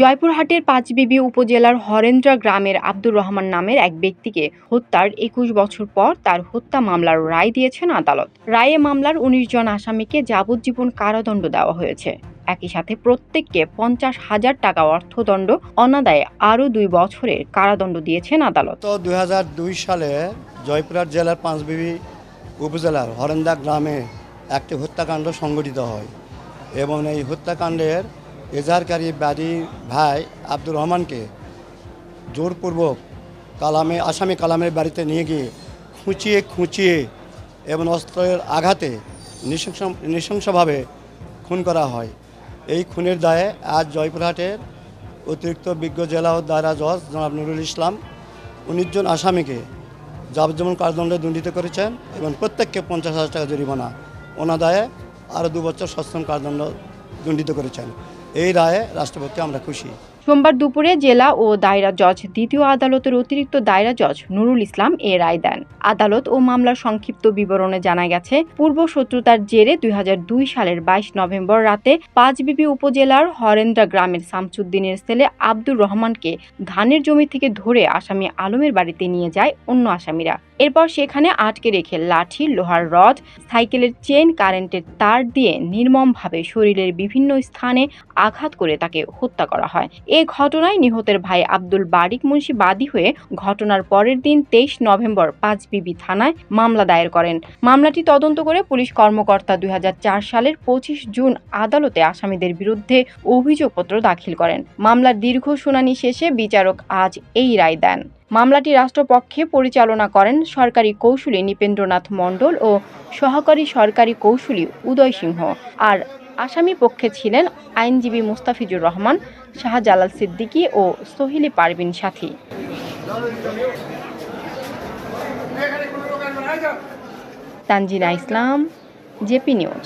জয়পুরহাটের পাঁচবিবি উপজেলার হরেন্দ্রা গ্রামের আব্দুর রহমান নামের এক ব্যক্তিকে হত্যার একুশ বছর পর তার হত্যা মামলার রায় দিয়েছেন আদালত। রায়ে মামলার উনিশ জন আসামিকে যাবজ্জীবন কারাদণ্ড দেওয়া হয়েছে। একই সাথে প্রত্যেককে পঞ্চাশ হাজার টাকা অর্থদণ্ড, অনাদায়ে আরও দুই বছরের কারাদণ্ড দিয়েছেন আদালত। তো দুই সালে জয়পুরহাট জেলার পাঁচবিবি উপজেলার হরেন্দা গ্রামে একটি হত্যাকাণ্ড সংঘটিত হয়। এবং এই হত্যাকাণ্ডের এজাহারকারী বাদী ভাই আব্দুর রহমানকে জোরপূর্বক কালামে, আসামি কালামের বাড়িতে নিয়ে গিয়ে খুঁচিয়ে খুঁচিয়ে এবং অস্ত্রের আঘাতে নৃশংস, নৃশংসভাবে খুন করা হয়। এই খুনের দায়ে আজ জয়পুরহাটের অতিরিক্ত বিজ্ঞ জেলা ও দায়রা জজ জনাব নুরুল ইসলাম উনিশ জন আসামিকে যাবজ্জীবন কারাদণ্ডে দণ্ডিত করেছেন এবং প্রত্যেককে পঞ্চাশ হাজার টাকা জরিমানা। অনাদায়ে আরও দু বছর সশ্রম কারাদণ্ড দণ্ডিত করেছেন। এই রায়ে রাষ্ট্রপক্ষে আমরা খুশি। সোমবার দুপুরে জেলা ও দায়রা জজ, দ্বিতীয় আদালতের অতিরিক্ত দায়রা জজ নুরুল ইসলাম এ রায় দেন। আদালত ও মামলার সংক্ষিপ্ত বিবরণে জানা গেছে, পূর্ব শত্রুতার জেরে দুই হাজার দুই সালের বাইশ নভেম্বর রাতে পাঁচবিবি উপজেলার হরেন্দ্রা গ্রামের শামসুদ্দিনের ছেলে আব্দুর রহমানকে ধানের জমি থেকে ধরে আসামি আলমের বাড়িতে নিয়ে যায় অন্য আসামিরা। এরপর সেখানে আটকে রেখে লাঠি, লোহার রড, সাইকেলের চেন কারেন্টের তার দিয়ে নির্মমভাবে শরীরের বিভিন্ন স্থানে আঘাত করে তাকে হত্যা করা হয়। এ ঘটনায় নিহতের ভাই আব্দুল বারিক মুন্সি বাদী হয়ে ঘটনার পরের দিন তেইশ নভেম্বর পাঁচ বিবি থানায় মামলা দায়ের করেন। মামলাটি তদন্ত করে পুলিশ কর্মকর্তা দু হাজার চার সালের পঁচিশ জুন আদালতে আসামিদের বিরুদ্ধে অভিযোগপত্র দাখিল করেন। মামলার দীর্ঘ শুনানি শেষে বিচারক আজ এই রায় দেন। মামলাটি রাষ্ট্রপক্ষে পরিচালনা করেন সরকারি কৌশলী নৃপেন্দ্রনাথ মণ্ডল ও সহকারী সরকারি কৌশলী উদয় সিংহ। আর আসামি পক্ষে ছিলেন আইনজীবী মুস্তাফিজুর রহমান, শাহজালাল সিদ্দিকী ও সোহিলি পারবিন সাথী। Tanjina Islam, JP news.